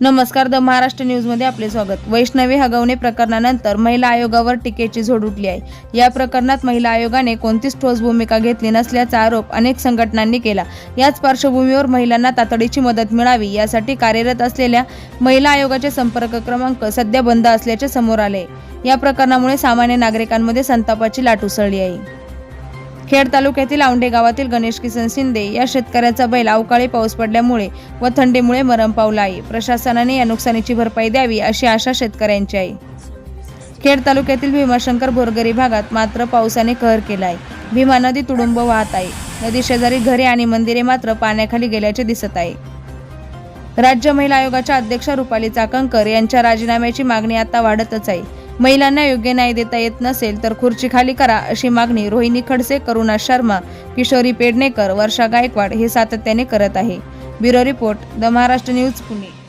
नमस्कार द महाराष्ट्र न्यूजमध्ये आपले स्वागत. वैष्णवी हगवणे प्रकरणानंतर महिला आयोगावर टीकेची झोड उठली आहे. या प्रकरणात महिला आयोगाने कोणतीच ठोस भूमिका घेतली नसल्याचा आरोप अनेक संघटनांनी केला. याच पार्श्वभूमीवर महिलांना तातडीची मदत मिळावी यासाठी कार्यरत असलेल्या महिला आयोगाचे संपर्क क्रमांक सध्या बंद असल्याचे समोर आले. या प्रकरणामुळे सामान्य नागरिकांमध्ये संतापाची लाट उसळली आहे. खेड तालुक्यातील औंढे गावातील गणेश किसन शिंदे या शेतकऱ्याचा बैल अवकाळी पाऊस पडल्यामुळे व थंडीमुळे मरण पावला आहे प्रशासनाने या नुकसानीची भरपाई द्यावी अशी आशा शेतकऱ्यांची आहे. खेड तालुक्यातील भीमाशंकर बोरगरी भागात मात्र पावसाने कहर केला आहे भीमा नदी तुडुंब वाहत आहे. नदी शेजारी घरे आणि मंदिरे मात्र पाण्याखाली गेल्याचे दिसत आहे. राज्य महिला आयोगाच्या अध्यक्षा रुपाली चाकणकर यांच्या राजीनाम्याची मागणी आता वाढतच आहे. महिलांना योग्य न्याय देता येत नसेल तर खुर्ची खाली करा अशी मागणी रोहिणी खडसे करुणा शर्मा किशोरी पेडणेकर वर्षा गायकवाड हे सातत्याने करत आहे. Bureau report the Maharashtra news Pune.